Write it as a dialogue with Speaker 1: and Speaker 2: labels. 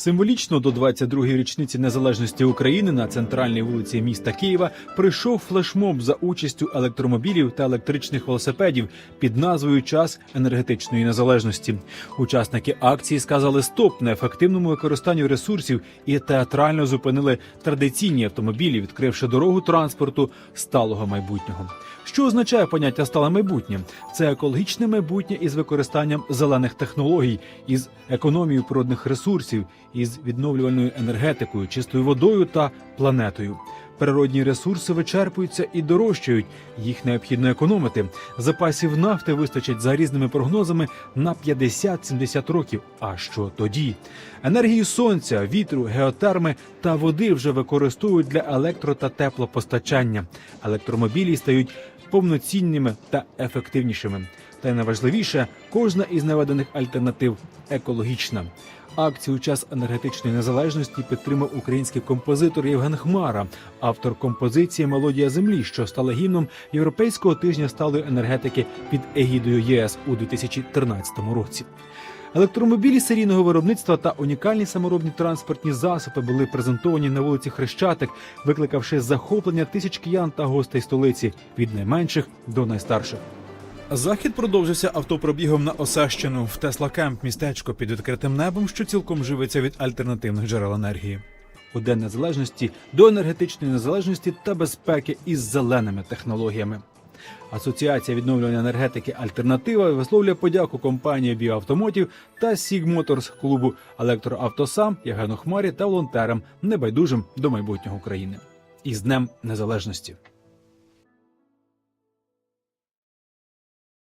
Speaker 1: Символічно до 22-ї річниці незалежності України на центральній вулиці міста Києва прийшов флешмоб за участю електромобілів та електричних велосипедів під назвою Час енергетичної незалежності. Учасники акції сказали стоп неефективному використанню ресурсів і театрально зупинили традиційні автомобілі, відкривши дорогу транспорту сталого майбутнього. Що означає поняття стале майбутнє? Це екологічне майбутнє із використанням зелених технологій, із економією природних ресурсів, із відновлювальною енергетикою, чистою водою та планетою. Природні ресурси вичерпуються і дорожчають. Їх необхідно економити. Запасів нафти вистачить за різними прогнозами на 50-70 років. А що тоді? Енергію сонця, вітру, геотерми та води вже використовують для електро та теплопостачання. Електромобілі стають повноцінними та ефективнішими. Та й найважливіше, кожна із наведених альтернатив екологічна. Акцію час енергетичної незалежності підтримав український композитор Євген Хмара, автор композиції Мелодія землі, що стала гімном Європейського тижня сталої енергетики під егідою ЄС у 2013 році. Електромобілі серійного виробництва та унікальні саморобні транспортні засоби були презентовані на вулиці Хрещатик, викликавши захоплення тисяч киян та гостей столиці від найменших до найстарших. Захід продовжився автопробігом на Осещину в Тесла Кемп, містечко під відкритим небом, що цілком живиться від альтернативних джерел енергії. У День незалежності до енергетичної незалежності та безпеки із зеленими технологіями. Асоціація відновлювання енергетики Альтернатива висловлює подяку компанії Біоавтомотів та Сіг Моторс клубу Електроавтосам, Євгену Хмарі та волонтерам, небайдужим до майбутнього України. Із Днем Незалежності.